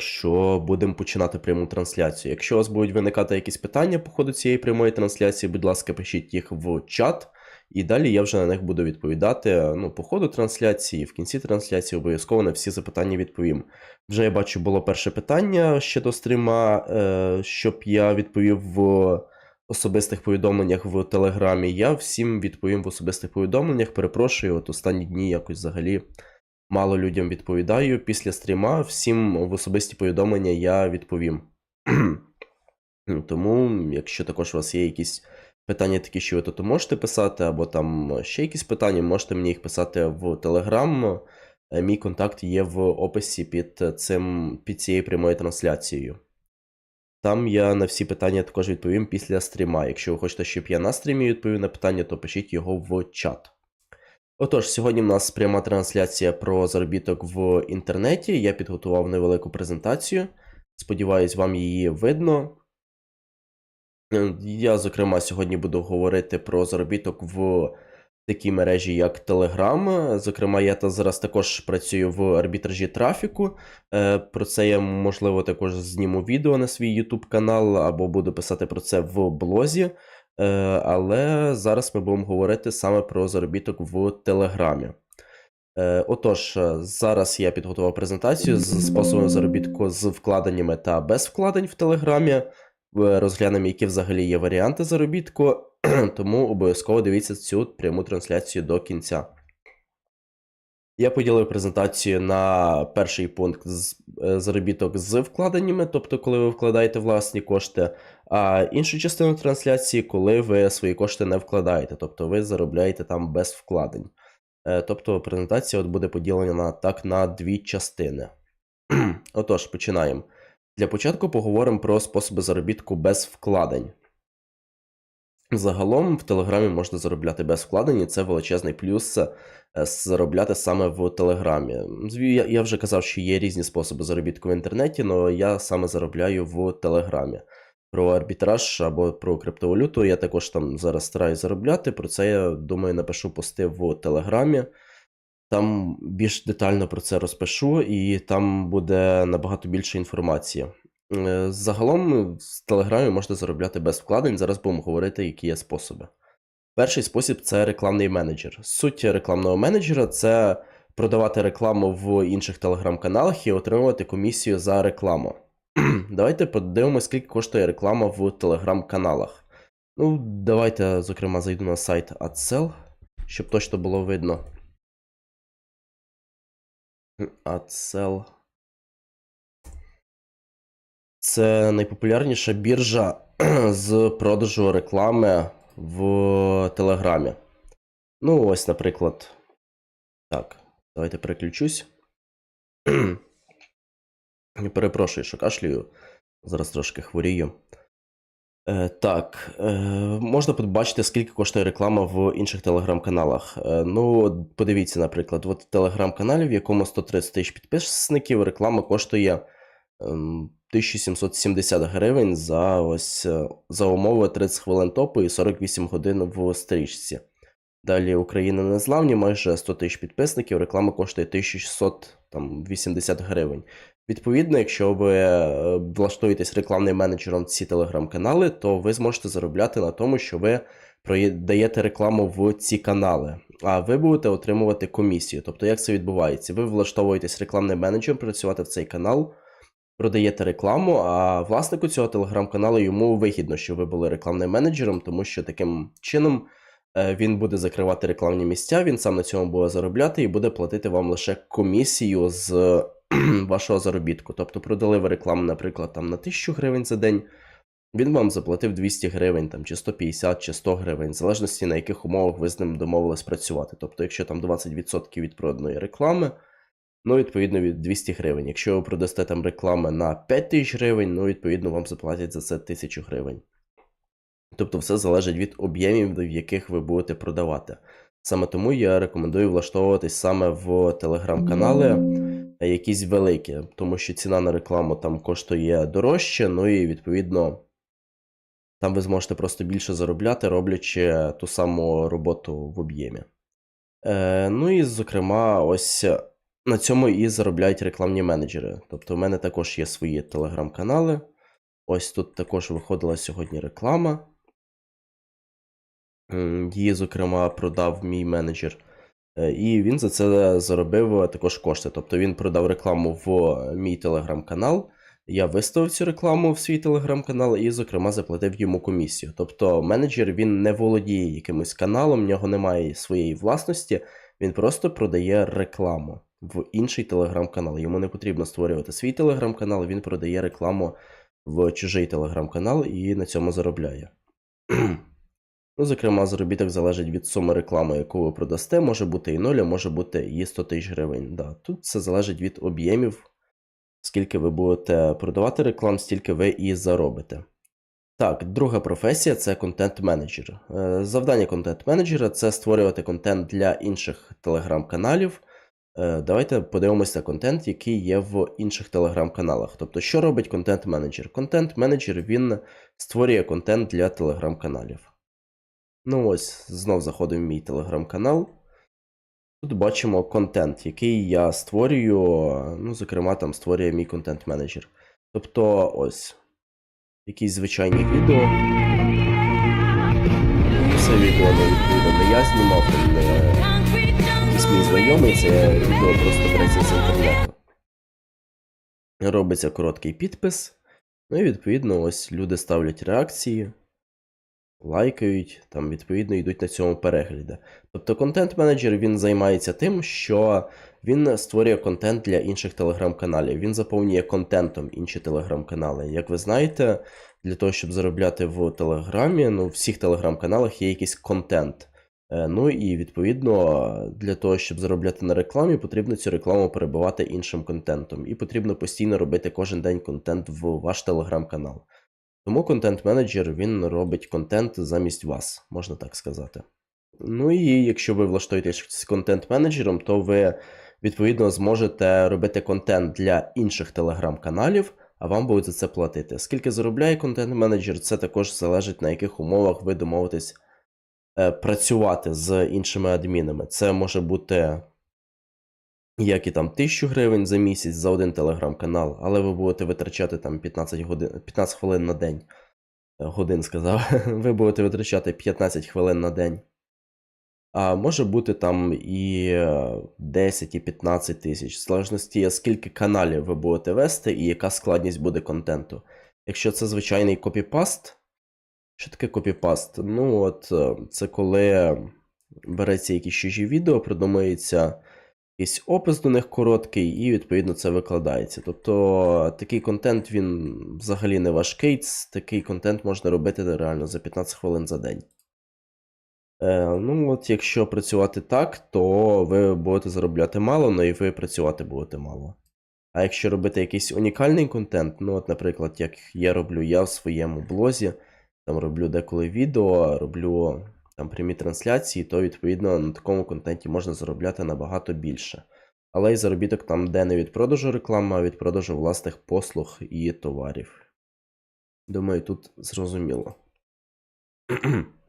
що будемо починати пряму трансляцію. Якщо у вас будуть виникати якісь питання по ходу цієї прямої трансляції, будь ласка, пишіть їх в чат, і далі я вже на них буду відповідати. Ну, по ходу трансляції, в кінці трансляції обов'язково на всі запитання відповім. Вже я бачу, було перше питання ще до стріма, е, щоб я відповів в особистих повідомленнях в Телеграмі. Я всім відповім в особистих повідомленнях. Перепрошую, от останні дні якось взагалі мало людям відповідаю. Після стріма всім в особисті повідомлення я відповім. Ну, Тому, якщо також у вас є якісь питання такі, що ви тут можете писати, або там ще якісь питання, можете мені їх писати в Телеграм. Е, Мій контакт є в описі під цим під цією прямою трансляцією. Там я на всі питання також відповім після стріма. Якщо ви хочете, щоб я на стрімі відповів на питання, то пишіть його в чат. Отож, сьогодні в нас пряма трансляція про заробіток в інтернеті. Я підготував невелику презентацію. Сподіваюсь, вам її видно. Е, Я, зокрема, сьогодні буду говорити про заробіток в такій мережі, як Telegram. Зокрема, я зараз також працюю в арбітражі трафіку. Е, Про це я, можливо, також зніму відео на свій YouTube канал або буду писати про це в блозі. Е, Але зараз ми будемо говорити саме про заробіток в Телеграмі. Е, Отож, е, зараз я підготував презентацію з способом заробітку з вкладеннями та без вкладень в Телеграмі. Розглянемо, які взагалі є варіанти заробітку, тому обов'язково дивіться цю пряму трансляцію до кінця. Я поділив презентацію на перший пункт з е, заробіток з вкладеннями, тобто коли ви вкладаєте власні кошти, а іншу частину трансляції, коли ви свої кошти не вкладаєте, тобто ви заробляєте там без вкладень. Е, Тобто презентація от буде поділена так на дві частини. Отож, починаємо. Для початку поговоримо про способи заробітку без вкладень. Загалом в Телеграмі можна заробляти без вкладень, і це величезний плюс е, заробляти саме в Телеграмі. Я вже казав, що є різні способи заробітку в інтернеті, але я саме заробляю в Телеграмі. Про арбітраж або про криптовалюту я також там зараз стараюсь заробляти. Про це я думаю напишу пости в Телеграмі. Там більш детально про це розпишу, і там буде набагато більше інформації. Е, Загалом в Телеграмі можна заробляти без вкладень. Зараз будемо говорити, які є способи. Перший спосіб це рекламний менеджер. Суть рекламного менеджера це продавати рекламу в інших телеграм-каналах і отримувати комісію за рекламу. Давайте подивимося, скільки коштує реклама в телеграм-каналах. Ну, давайте, зокрема, зайду на сайт AdSell, щоб точно було видно. AdSell. Це найпопулярніша біржа з продажу реклами в Телеграмі. Ну, ось, наприклад. Так, давайте переключусь. Перепрошую, що кашлюю. Зараз трошки хворію. Е, так, е, можна побачити, скільки коштує реклама в інших телеграм-каналах. Е, ну, подивіться, наприклад, от телеграм-каналі, в якому 130 тисяч підписників, реклама коштує ем, 1770 гривень за ось е, за умови 30 хвилин топу і 48 годин в стрічці. Далі Україна незламні, майже 100 тисяч підписників, реклама коштує 1680 гривень. Відповідно, якщо ви е, влаштуєтесь рекламним менеджером ці телеграм-канали, то ви зможете заробляти на тому, що ви даєте рекламу в ці канали, а ви будете отримувати комісію. Тобто, як це відбувається? Ви влаштовуєтесь рекламним менеджером працювати в цей канал, продаєте рекламу, а власнику цього телеграм-каналу йому вигідно, що ви були рекламним менеджером, тому що таким чином е, він буде закривати рекламні місця, він сам на цьому буде заробляти і буде платити вам лише комісію з вашого заробітку. Тобто продали ви рекламу, наприклад, там на 1000 гривень за день. Він вам заплатив 200 гривень, там, чи 150, чи 100 гривень, в залежності на яких умовах ви з ним домовились працювати. Тобто, якщо там 20% від проданої реклами, ну, відповідно, від 200 гривень. Якщо ви продасте там реклами на 5 тисяч гривень, ну, відповідно, вам заплатять за це 1000 гривень. Тобто, все залежить від об'ємів, в яких ви будете продавати. Саме тому я рекомендую влаштовуватись саме в телеграм-канали, е, якісь великі, тому що ціна на рекламу там коштує дорожче, ну і відповідно там ви зможете просто більше заробляти, роблячи ту саму роботу в об'ємі. Е, ну і, зокрема, ось на цьому і заробляють рекламні менеджери. Тобто, в мене також є свої телеграм-канали. Ось тут також виходила сьогодні реклама. Її, зокрема, продав мій менеджер. Е, І він за це заробив також кошти. Тобто він продав рекламу в мій телеграм-канал. Я виставив цю рекламу в свій телеграм-канал і, зокрема, заплатив йому комісію. Тобто, менеджер він не володіє якимось каналом, в нього немає своєї власності, він просто продає рекламу в інший телеграм-канал. Йому не потрібно створювати свій телеграм-канал, він продає рекламу в чужий телеграм-канал і на цьому заробляє. Ну, зокрема, заробіток залежить від суми реклами, яку ви продасте, може бути і 0, а може бути і 100 тисяч гривень. Да. Тут це залежить від об'ємів, скільки ви будете продавати реклам, стільки ви і заробите. Так, друга професія це контент-менеджер. Е, Завдання контент-менеджера це створювати контент для інших телеграм-каналів. Е, Давайте подивимося контент, який є в інших телеграм-каналах. Тобто, що робить контент-менеджер? Контент-менеджер він створює контент для телеграм-каналів. Ну ось, знов заходимо в мій телеграм-канал. Тут бачимо контент, який я створюю. Ну, зокрема, там створює мій контент-менеджер. Тобто, ось. Якісь звичайні відео. Це відео не відповідно я знімав, не якийсь мій знайомий, це відео просто береться з інтернету. Робиться короткий підпис. Ну і відповідно, ось люди ставлять реакції лайкають, там відповідно йдуть на цьому перегляді. Тобто контент-менеджер він займається тим, що він створює контент для інших телеграм-каналів. Він заповнює контентом інші телеграм-канали. Як ви знаєте, для того, щоб заробляти в Телеграмі, ну, в всіх телеграм-каналах є якийсь контент. Е, Ну і відповідно для того, щоб заробляти на рекламі, потрібно цю рекламу перебивати іншим контентом. І потрібно постійно робити кожен день контент в ваш телеграм-канал. Тому контент-менеджер він робить контент замість вас, можна так сказати. Ну і якщо ви влаштуєтесь з контент-менеджером, то ви відповідно зможете робити контент для інших телеграм-каналів, а вам будуть за це платити. Скільки заробляє контент-менеджер, це також залежить на яких умовах ви домовитесь працювати з іншими адмінами. Це може бути як і там 1000 гривень за місяць за один телеграм-канал, але ви будете витрачати там 15 годин, 15 хвилин на день. Е, Годин сказав. Ви будете витрачати 15 хвилин на день. А може бути там і е, 10, і 15 тисяч, в залежності, скільки каналів ви будете вести і яка складність буде контенту. Якщо це звичайний копіпаст, що таке копіпаст? Ну, от е, це коли береться якісь чужі відео, придумується якийсь опис до них короткий, і відповідно це викладається. Тобто такий контент він взагалі не важкий, такий контент можна робити реально за 15 хвилин за день. Е, ну, от якщо працювати так, то ви будете заробляти мало, ну і ви працювати будете мало. А якщо робити якийсь унікальний контент, ну, от, наприклад, як я роблю я в своєму блозі, там роблю деколи відео, роблю там прямі трансляції, то відповідно на такому контенті можна заробляти набагато більше. Але й заробіток там де не від продажу реклами, а від продажу власних послуг і товарів. Думаю, тут зрозуміло.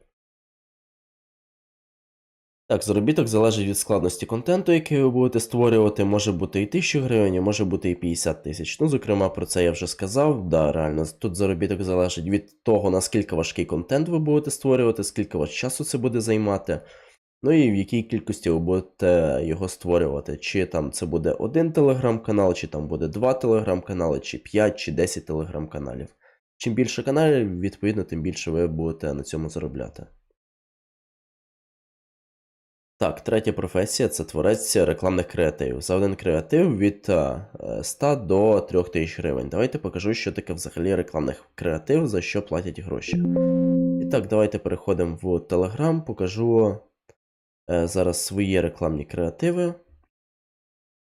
Так, заробіток залежить від складності контенту, який ви будете створювати. Може бути і 1000 гривень, може бути і 50 тисяч. Ну, зокрема, про це я вже сказав. Да, реально, тут заробіток залежить від того, наскільки важкий контент ви будете створювати, скільки вас часу це буде займати. Ну і в якій кількості ви будете його створювати. Чи там це буде один телеграм-канал, чи там буде два телеграм-канали, чи 5, чи 10 телеграм-каналів. Чим більше каналів, відповідно, тим більше ви будете на цьому заробляти. Так, третя професія це творець рекламних креативів. За один креатив від е, 100 до 3000 гривень. Давайте покажу, що таке взагалі рекламних креатив, за що платять гроші. І так, давайте переходимо в Telegram, покажу е, зараз свої рекламні креативи.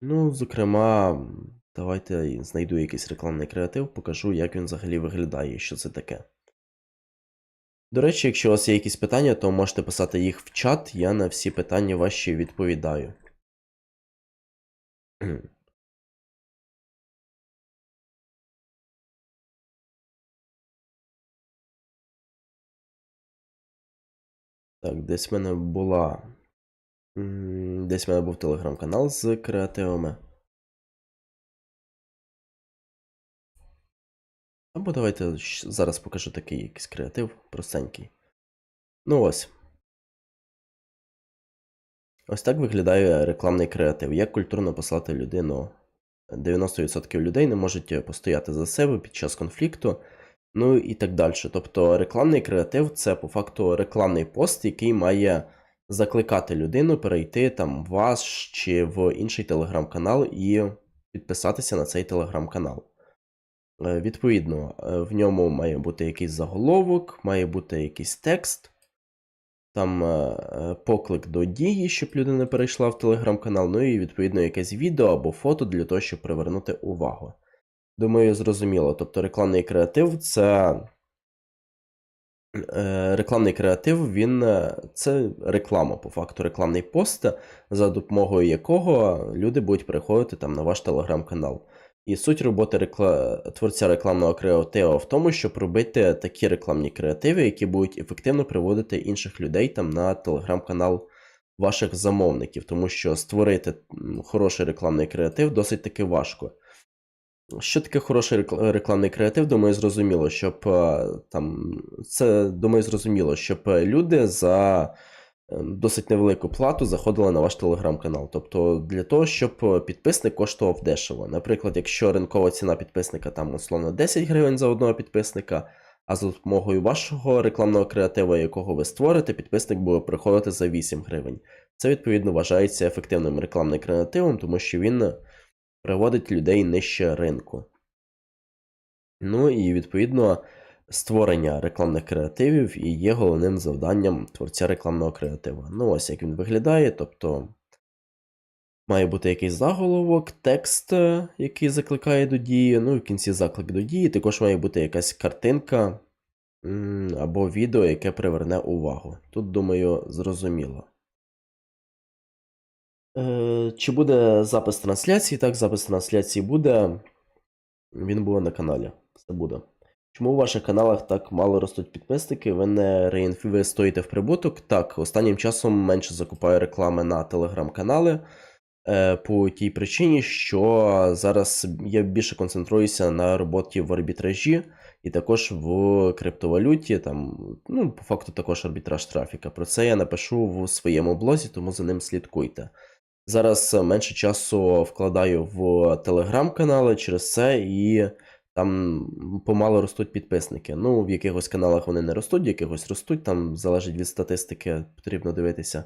Ну, зокрема, давайте знайду якийсь рекламний креатив, покажу, як він взагалі виглядає що це таке. До речі, якщо у вас є якісь питання, то можете писати їх в чат, я на всі питання ваші відповідаю. Так, десь в мене була. Десь в мене був телеграм-канал з креативами. Або давайте зараз покажу такий якийсь креатив, простенький. Ну ось. Ось так виглядає рекламний креатив. Як культурно послати людину. 90% людей не можуть постояти за себе під час конфлікту, ну і так далі. Тобто рекламний креатив це по факту рекламний пост, який має закликати людину перейти там в ваш чи в інший телеграм-канал і підписатися на цей телеграм-канал. Е, Відповідно, е, в ньому має бути якийсь заголовок, має бути якийсь текст, там е, поклик до дії, щоб людина перейшла в телеграм-канал, ну і відповідно якесь відео або фото для того, щоб привернути увагу. Думаю, зрозуміло. Тобто рекламний креатив це. Рекламний креатив, він це реклама, по факту, рекламний пост, за допомогою якого люди будуть переходити там на ваш телеграм-канал. І суть роботи рекла... творця рекламного креативу в тому, щоб робити такі рекламні креативи, які будуть ефективно приводити інших людей там на телеграм-канал ваших замовників, тому що створити хороший рекламний креатив досить таки важко. Що таке хороший рекламний креатив? Думаю, зрозуміло, щоб е, там це думаю, зрозуміло, щоб люди за досить невелику плату заходили на ваш телеграм-канал. Тобто для того, щоб е, підписник коштував дешево. Наприклад, якщо ринкова ціна підписника там условно 10 гривень за одного підписника, а за допомогою вашого рекламного креативу, якого ви створите, підписник буде приходити за 8 гривень. Це відповідно вважається ефективним рекламним креативом, тому що він приводить людей нижче ринку. Ну і відповідно створення рекламних креативів і є головним завданням творця рекламного креатива. Ну, ось як він виглядає, тобто має бути якийсь заголовок, текст, е, який закликає до дії, ну і в кінці заклик до дії, також має бути якась картинка або відео, яке приверне увагу. Тут, думаю, зрозуміло. Е, Чи буде запис трансляції? Так, запис трансляції буде. Він буде на каналі. Все буде. Чому у ваших каналах так мало ростуть підписники? Ви не реінвестуєте в прибуток? Так, останнім часом менше закупаю реклами на телеграм-канали. Е, по тій причині, що зараз я більше концентруюся на роботі в арбітражі і також в криптовалюті. Там, ну, по факту, також арбітраж трафіка. Про це я напишу в своєму блозі, тому за ним слідкуйте. Зараз менше часу вкладаю в телеграм-канали через це, і там помало ростуть підписники. Ну, в якихось каналах вони не ростуть, в якихось ростуть, там залежить від статистики, потрібно дивитися.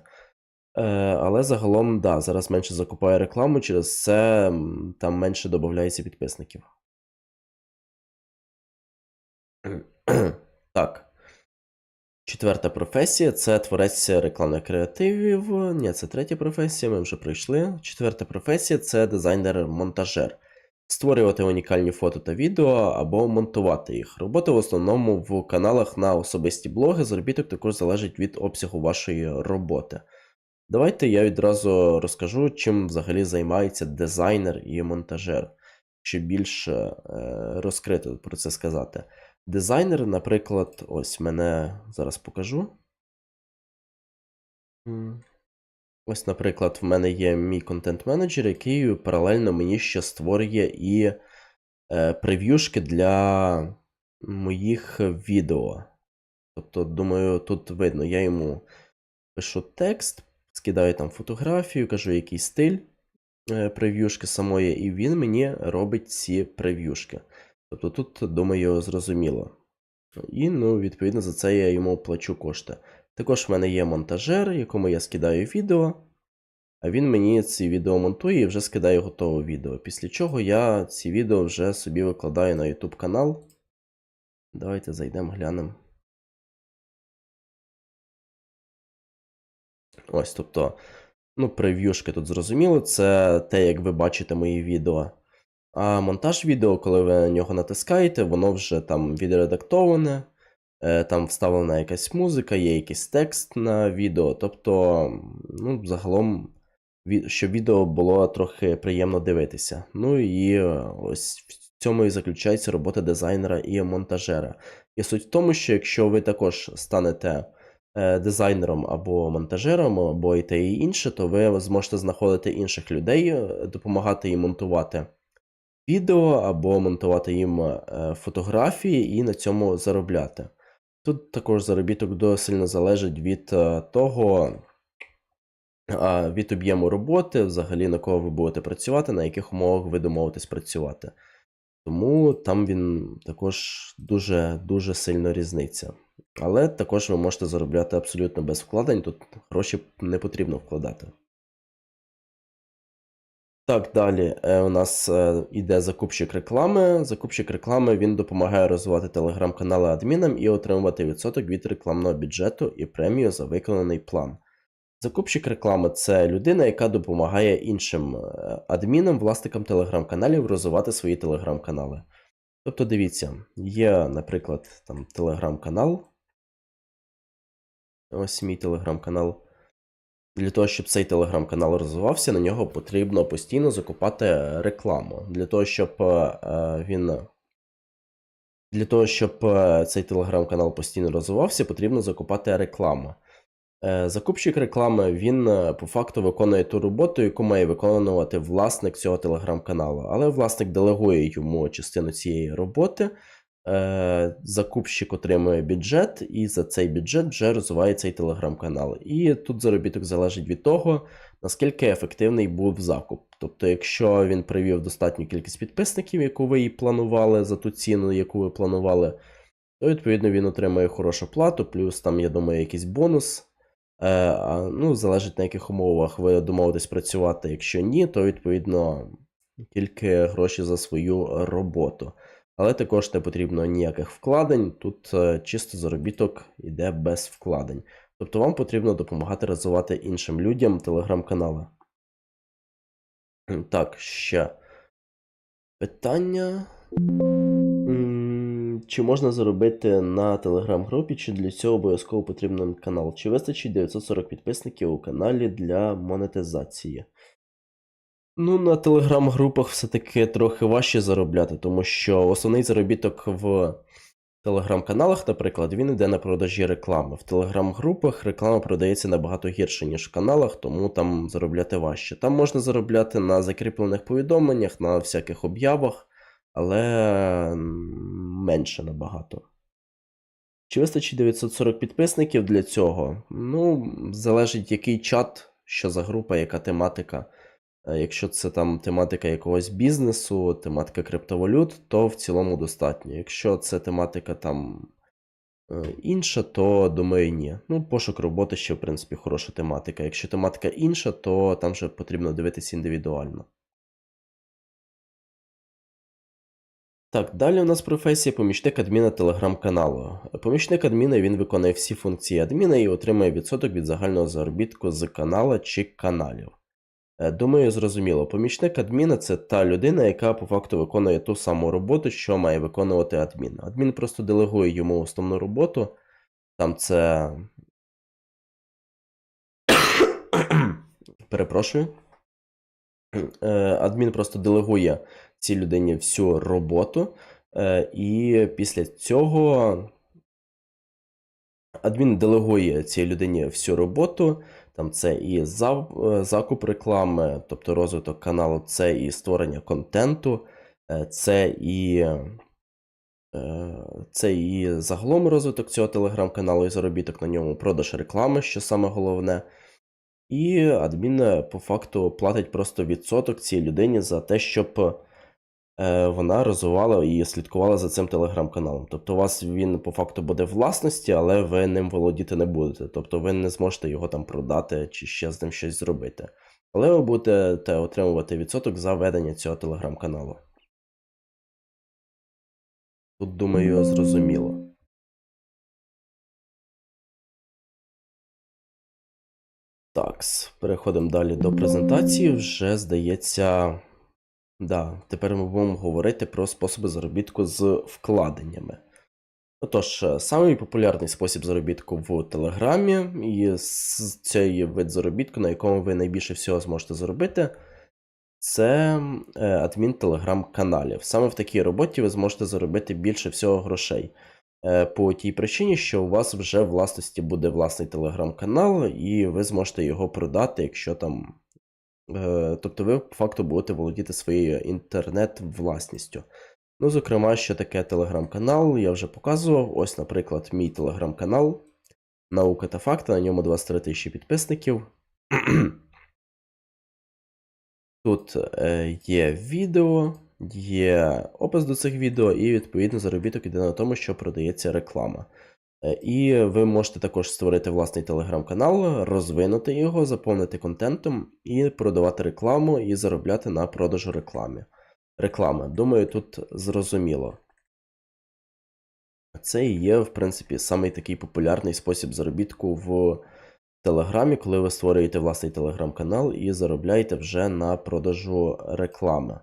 Е, але загалом, да, зараз менше закупаю рекламу, через це там менше додається підписників. Так. Четверта професія це творець рекламних креативів. Ні, це третя професія, ми вже пройшли. Четверта професія це дизайнер-монтажер. Створювати унікальні фото та відео або монтувати їх. Робота в основному в каналах на особисті блоги. Заробіток також залежить від обсягу вашої роботи. Давайте я відразу розкажу, чим взагалі займається дизайнер і монтажер, щоб більш е, розкрито про це сказати. Дизайнер, наприклад, ось мене зараз покажу. Ось, наприклад, в мене є мій контент-менеджер, який паралельно мені ще створює і е, прев'юшки для моїх відео. Тобто, думаю, тут видно, я йому пишу текст, скидаю там фотографію, кажу, який стиль е, прев'юшки самої, і він мені робить ці прев'юшки. Тобто тут, думаю, зрозуміло. І, ну, відповідно, за це я йому плачу кошти. Також в мене є монтажер, якому я скидаю відео, а він мені ці відео монтує і вже скидає готове відео. Після чого я ці відео вже собі викладаю на YouTube канал. Давайте зайдемо, глянемо. Ось, тобто, ну, прев'юшки тут зрозуміло, це те, як ви бачите мої відео. А монтаж відео, коли ви на нього натискаєте, воно вже там відредактоване, там вставлена якась музика, є якийсь текст на відео. Тобто, ну, загалом, щоб відео було трохи приємно дивитися. Ну і е, ось в цьому і заключається робота дизайнера і монтажера. І суть в тому, що якщо ви також станете е, дизайнером або монтажером, або і те і інше, то ви зможете знаходити інших людей, е, допомагати їм монтувати відео або монтувати їм е, фотографії і на цьому заробляти. Тут також заробіток дуже сильно залежить від е, того, від об'єму роботи, взагалі на кого ви будете працювати, на яких умовах ви домовитесь працювати. Тому там він також дуже дуже сильно різниця. Але також ви можете заробляти абсолютно без вкладень, тут гроші не потрібно вкладати. Так, далі е, у нас е, іде закупщик реклами. Закупщик реклами він допомагає розвивати телеграм-канали адмінам і отримувати відсоток від рекламного бюджету і премію за виконаний план. Закупщик реклами це людина, яка допомагає іншим е, адмінам, власникам телеграм-каналів розвивати свої телеграм-канали. Тобто, дивіться, є, наприклад, там телеграм-канал. Ось мій телеграм-канал. Для того, щоб цей телеграм-канал розвивався, на нього потрібно постійно закупати рекламу. Для того, щоб е, він. Для того, щоб е, цей телеграм-канал постійно розвивався, потрібно закупати рекламу. Е, Закупщик реклами він е, по факту виконує ту роботу, яку має виконувати власник цього телеграм-каналу. Але власник делегує йому частину цієї роботи. Е, Закупщик отримує бюджет, і за цей бюджет вже розвиває цей телеграм-канал. І тут заробіток залежить від того, наскільки ефективний був закуп. Тобто, якщо він привів достатню кількість підписників, яку ви і планували за ту ціну, яку ви планували, то відповідно він отримує хорошу плату, плюс там, я думаю, якийсь бонус. Е, ну, залежить на яких умовах ви домовитесь працювати. Якщо ні, то відповідно тільки гроші за свою роботу. Але також не потрібно ніяких вкладень. Тут е, чисто заробіток йде без вкладень. Тобто вам потрібно допомагати розвивати іншим людям телеграм-канали. Так, ще питання. Чи можна заробити на телеграм-групі, чи для цього обов'язково потрібен канал? Чи вистачить 940 підписників у каналі для монетизації? Ну, на телеграм-групах все-таки трохи важче заробляти, тому що основний заробіток в телеграм-каналах, наприклад, він йде на продажі реклами. В телеграм-групах реклама продається набагато гірше, ніж в каналах, тому там заробляти важче. Там можна заробляти на закріплених повідомленнях, на всяких об'явах, але менше набагато. Чи вистачить 940 підписників для цього? Ну, залежить який чат, що за група, яка тематика. Е, Якщо це там тематика якогось бізнесу, тематика криптовалют, то в цілому достатньо. Якщо це тематика там е, інша, то думаю, ні. Ну, пошук роботи ще, в принципі, хороша тематика. Якщо тематика інша, то там вже потрібно дивитися індивідуально. Так, далі у нас професія помічник адміна телеграм-каналу. Помічник адміна він виконує всі функції адміна і отримує відсоток від загального заробітку з канала чи каналів. Е, Думаю, зрозуміло. Помічник адміна це та людина, яка по факту виконує ту саму роботу, що має виконувати адмін. Адмін просто делегує йому основну роботу. Там це. Перепрошую. Е, Адмін просто делегує цій людині всю роботу, е, і після цього адмін делегує цій людині всю роботу. Там це і е, закуп реклами, тобто розвиток каналу, це і створення контенту, е, це і, е, це і загалом розвиток цього телеграм-каналу і заробіток на ньому, продаж реклами, що саме головне. І адмін по факту платить просто відсоток цій людині за те, щоб вона розвивала і слідкувала за цим телеграм-каналом. Тобто у вас він по факту буде власності, але ви ним володіти не будете. Тобто ви не зможете його там продати чи ще з ним щось зробити. Але ви будете отримувати відсоток за ведення цього телеграм-каналу. Тут, думаю, зрозуміло. Так, переходимо далі до презентації. Вже здається. Да, тепер ми будемо говорити про способи заробітку з вкладеннями. Отож, е, самий популярний спосіб заробітку в Телеграмі, і цей вид заробітку, на якому ви найбільше всього зможете заробити, це е, адмін телеграм-каналів. Саме в такій роботі ви зможете заробити більше всього грошей. Е, По тій причині, що у вас вже в власності буде власний телеграм-канал, і ви зможете його продати, якщо там тобто ви по факту будете володіти своєю інтернет-власністю. Ну, зокрема, що таке телеграм-канал, я вже показував. Ось, наприклад, мій телеграм-канал Наука та факти, на ньому 23 тисячі підписників. Тут е, є відео, є опис до цих відео, і відповідно заробіток іде на тому, що продається реклама. Е, І ви можете також створити власний телеграм-канал, розвинути його, заповнити контентом і продавати рекламу і заробляти на продажу реклами. Реклами. Думаю, тут зрозуміло. Це і є, в принципі, самий такий популярний спосіб заробітку в Телеграмі, коли ви створюєте власний телеграм-канал і заробляєте вже на продажу реклами.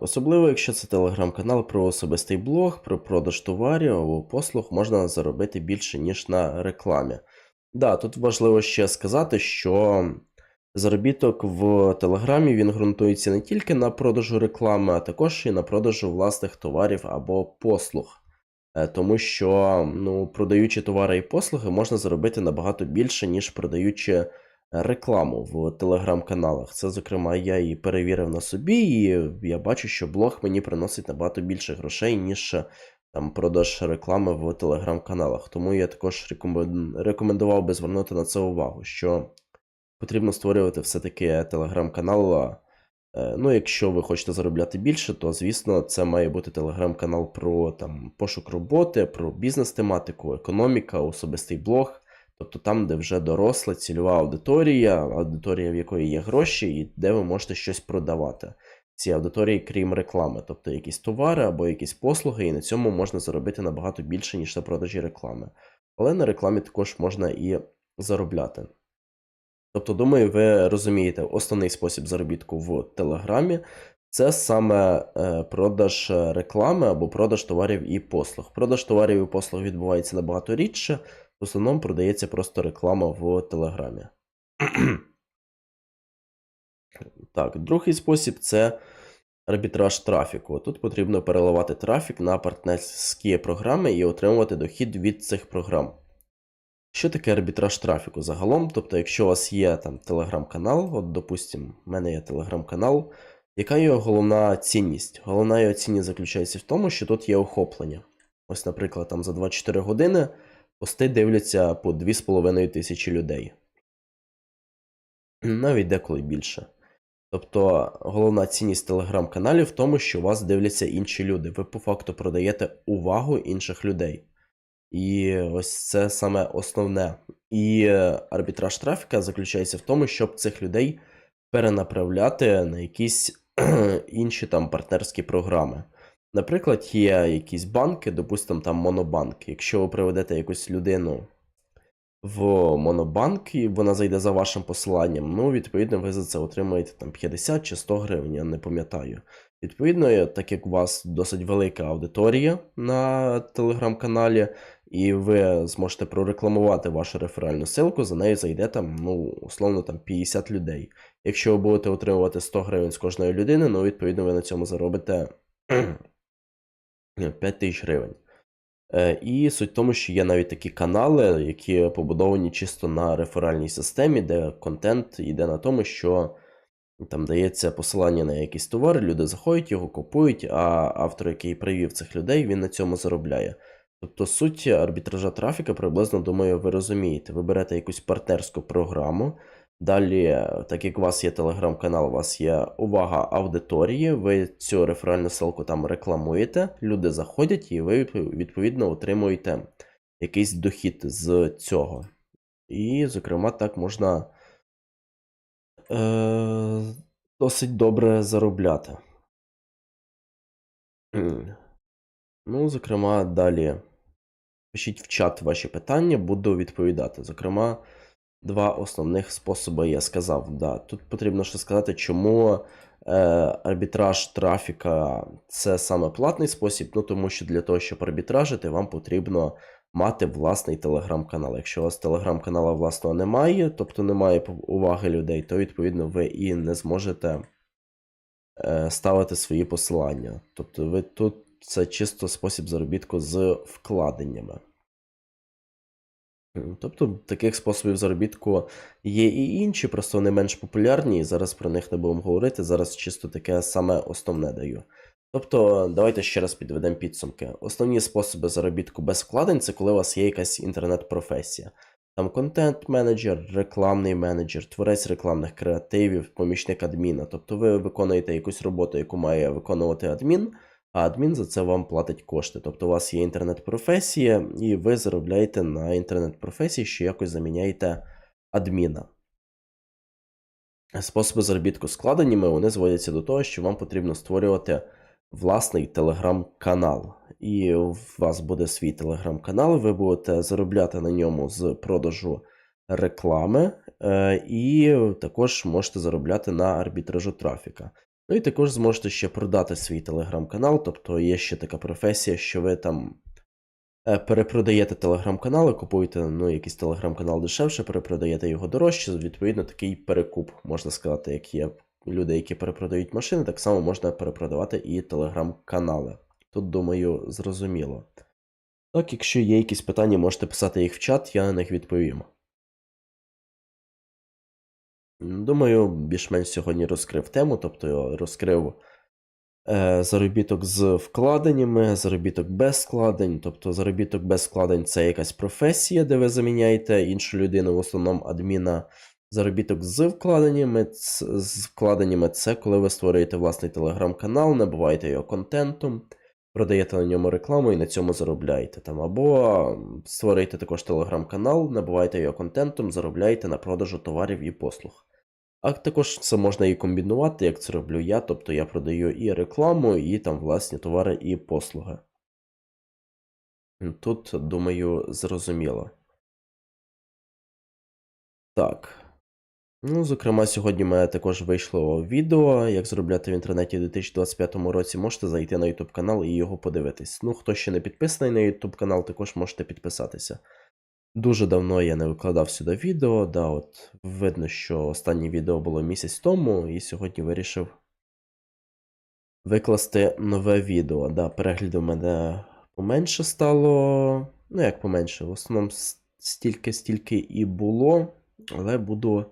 Особливо, якщо це телеграм-канал про особистий блог, про продаж товарів або послуг, можна заробити більше, ніж на рекламі. Да, тут важливо ще сказати, що заробіток в Телеграмі він ґрунтується не тільки на продажу реклами, а також і на продажу власних товарів або послуг. Е, Тому що, ну, продаючи товари і послуги, можна заробити набагато більше, ніж продаючи рекламу в телеграм-каналах. Це, зокрема, я і перевірив на собі, і я бачу, що блог мені приносить набагато більше грошей, ніж е, там продаж реклами в телеграм-каналах. Тому я також рекомен- рекомендував би звернути на це увагу, що потрібно створювати все-таки телеграм-канал. е, Ну, якщо ви хочете заробляти більше, то звісно, це має бути телеграм-канал про там пошук роботи, про бізнес-тематику, економіка, особистий блог. Тобто там, де вже доросла цільова аудиторія, аудиторія, в якої є гроші, і де ви можете щось продавати. Ці аудиторії, крім реклами, тобто якісь товари або якісь послуги, і на цьому можна заробити набагато більше, ніж на продажі реклами. Але на рекламі також можна і заробляти. Тобто, думаю, ви розумієте, основний спосіб заробітку в Телеграмі це саме е, продаж е, реклами або продаж товарів і послуг. Продаж товарів і послуг відбувається набагато рідше, в основному продається просто реклама в Телеграмі. Так, другий спосіб це арбітраж трафіку. Тут потрібно переливати трафік на партнерські програми і отримувати дохід від цих програм. Що таке арбітраж трафіку загалом? Тобто, якщо у вас є там телеграм-канал, от, допустимо, в мене є телеграм-канал, яка його головна цінність? Головна його цінність заключається в тому, що тут є охоплення. Ось, наприклад, там за 24 години пости дивляться по 2,5 тисячі людей. Навіть деколи більше. Тобто головна цінність телеграм-каналів в тому, що вас дивляться інші люди. Ви по факту продаєте увагу інших людей. І ось це саме основне. І е, арбітраж трафіка заключається в тому, щоб цих людей перенаправляти на якісь інші там партнерські програми. Наприклад, є якісь банки, допустимо, там Монобанк. Якщо ви приведете якусь людину в Монобанк, і вона зайде за вашим посиланням, ну, відповідно, ви за це отримаєте там 50 чи 100 гривень, я не пам'ятаю. Відповідно, так як у вас досить велика аудиторія на телеграм-каналі, і ви зможете прорекламувати вашу реферальну ссылку, за нею зайде там, ну, условно, там 50 людей. Якщо ви будете отримувати 100 гривень з кожної людини, ну, відповідно, ви на цьому заробите 5 тисяч гривень. Е, І суть в тому, що є навіть такі канали, які побудовані чисто на реферальній системі, де контент йде на тому, що там дається посилання на якийсь товар, люди заходять, його купують, а автор, який привів цих людей, він на цьому заробляє. Тобто суть арбітража трафіка приблизно, думаю, ви розумієте. Ви берете якусь партнерську програму. Далі, так як у вас є телеграм-канал, у вас є увага аудиторії, ви цю реферальну ссылку там рекламуєте, люди заходять, і ви відповідно отримуєте якийсь дохід з цього. І, зокрема, так можна е, досить добре заробляти. Ну, зокрема, далі. Пишіть в чат ваші питання, буду відповідати. Зокрема, два основних способи я сказав. Да. Тут потрібно ще сказати, чому е, арбітраж трафіка це саме платний спосіб. Ну, тому що для того, щоб арбітражити, вам потрібно мати власний телеграм-канал. Якщо у вас телеграм-канала власного немає, тобто немає уваги людей, то відповідно ви і не зможете е, ставити свої посилання. Тобто ви тут це чисто спосіб заробітку з вкладеннями. Тобто таких способів заробітку є і інші, просто вони менш популярні, і зараз про них не будемо говорити. Зараз чисто таке саме основне даю. Тобто, давайте ще раз підведемо підсумки. Основні способи заробітку без вкладень це коли у вас є якась інтернет-професія. Там контент-менеджер, рекламний менеджер, творець рекламних креативів, помічник адміна. Тобто ви виконуєте якусь роботу, яку має виконувати адмін, а адмін за це вам платить кошти. Тобто у вас є інтернет-професія, і ви заробляєте на інтернет-професії, що якось заміняєте адміна. Способи заробітку складеннями вони зводяться до того, що вам потрібно створювати власний телеграм-канал. І у вас буде свій телеграм-канал, ви будете заробляти на ньому з продажу реклами, е, і також можете заробляти на арбітражу трафіка. Ну і також зможете ще продати свій телеграм-канал, тобто є ще така професія, що ви там е, перепродаєте телеграм-канали, купуєте ну, якийсь телеграм-канал дешевше, перепродаєте його дорожче. Відповідно, такий перекуп, можна сказати, як є люди, які перепродають машини, так само можна перепродавати і телеграм-канали. Тут, думаю, зрозуміло. Так, якщо є якісь питання, можете писати їх в чат, я на них відповім. Думаю, більш-менш сьогодні розкрив тему, тобто розкрив е, заробіток з вкладеннями, заробіток без вкладень. Тобто заробіток без вкладень це якась професія, де ви заміняєте іншу людину, в основному адміна. Заробіток з вкладеннями, з вкладеннями це коли ви створюєте власний телеграм-канал, набуваєте його контентом, продаєте на ньому рекламу і на цьому заробляєте. Там, або створюєте також телеграм-канал, набуваєте його контентом, заробляєте на продажу товарів і послуг. А також це можна і комбінувати, як це роблю я, тобто я продаю і рекламу, і там власні товари і послуги. Тут, думаю, зрозуміло. Так. Ну, зокрема, сьогодні в мене також вийшло відео, як заробляти в інтернеті у 2025 році. Можете зайти на YouTube канал і його подивитись. Ну, хто ще не підписаний на YouTube канал, також можете підписатися. Дуже давно я не викладав сюди відео. Да, от видно, що останнє відео було місяць тому, і сьогодні вирішив викласти нове відео. Да, переглядів у мене поменше стало. Ну, як поменше, в основному стільки, стільки і було, але буду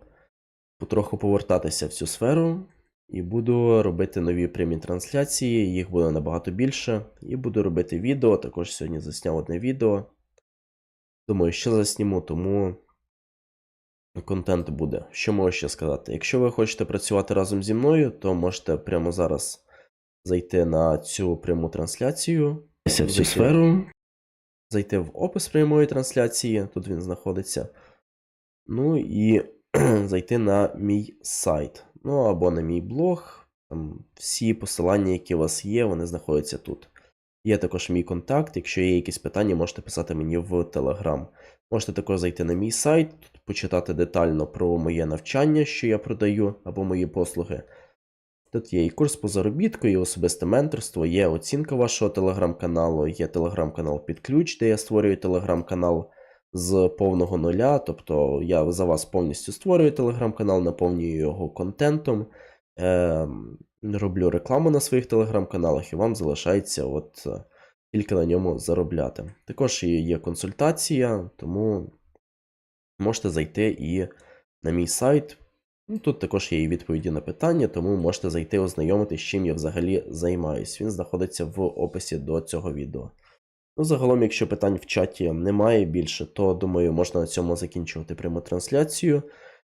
потроху повертатися в цю сферу. І буду робити нові прямі трансляції, їх буде набагато більше. І буду робити відео. Також сьогодні засняв одне відео. Думаю, ще засніму, тому контент буде. Що можу ще сказати? Якщо ви хочете працювати разом зі мною, то можете прямо зараз зайти на цю пряму трансляцію, в цю сферу, зайти в опис прямої трансляції, тут він знаходиться. Ну і зайти на мій сайт. Ну або на мій блог. Там всі посилання, які у вас є, вони знаходяться тут. Є також мій контакт. Якщо є якісь питання, можете писати мені в Telegram. Можете також зайти на мій сайт, тут почитати детально про моє навчання, що я продаю, або мої послуги. Тут є і курс по заробітку, і особисте менторство, є оцінка вашого телеграм-каналу, є телеграм-канал під ключ, де я створюю телеграм-канал з повного нуля. Тобто я за вас повністю створюю телеграм-канал, наповнюю його контентом, е, роблю рекламу на своїх телеграм-каналах, і вам залишається от е, тільки на ньому заробляти. Також є консультація, тому можете зайти і на мій сайт. Ну, Тут також є і відповіді на питання, тому можете зайти ознайомитись, чим я взагалі займаюсь. Він знаходиться в описі до цього відео. Ну, загалом, якщо питань в чаті немає більше, то думаю, можна на цьому закінчувати пряму трансляцію.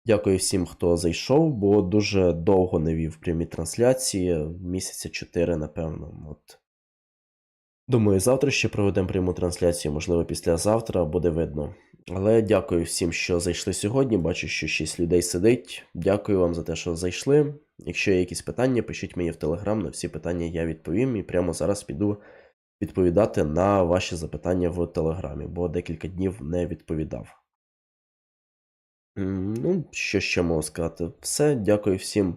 Дякую всім, хто зайшов, бо дуже довго не вів прямі трансляції, місяця 4, напевно. От. Думаю, завтра ще проведемо пряму трансляцію, можливо, післязавтра буде видно. Але дякую всім, що зайшли сьогодні. Бачу, що 6 людей сидить. Дякую вам за те, що зайшли. Якщо є якісь питання, пишіть мені в Телеграм, на всі питання я відповім і прямо зараз піду відповідати на ваші запитання в Телеграмі, бо декілька днів не відповідав. Ну, що ще можу сказати? Все, дякую всім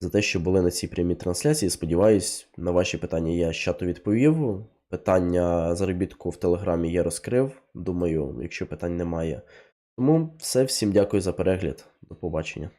за те, що були на цій прямій трансляції. Сподіваюсь, на ваші питання я з чату відповів. Питання заробітку в Телеграмі я розкрив. Думаю, якщо питань немає. Тому все, всім дякую за перегляд. До побачення.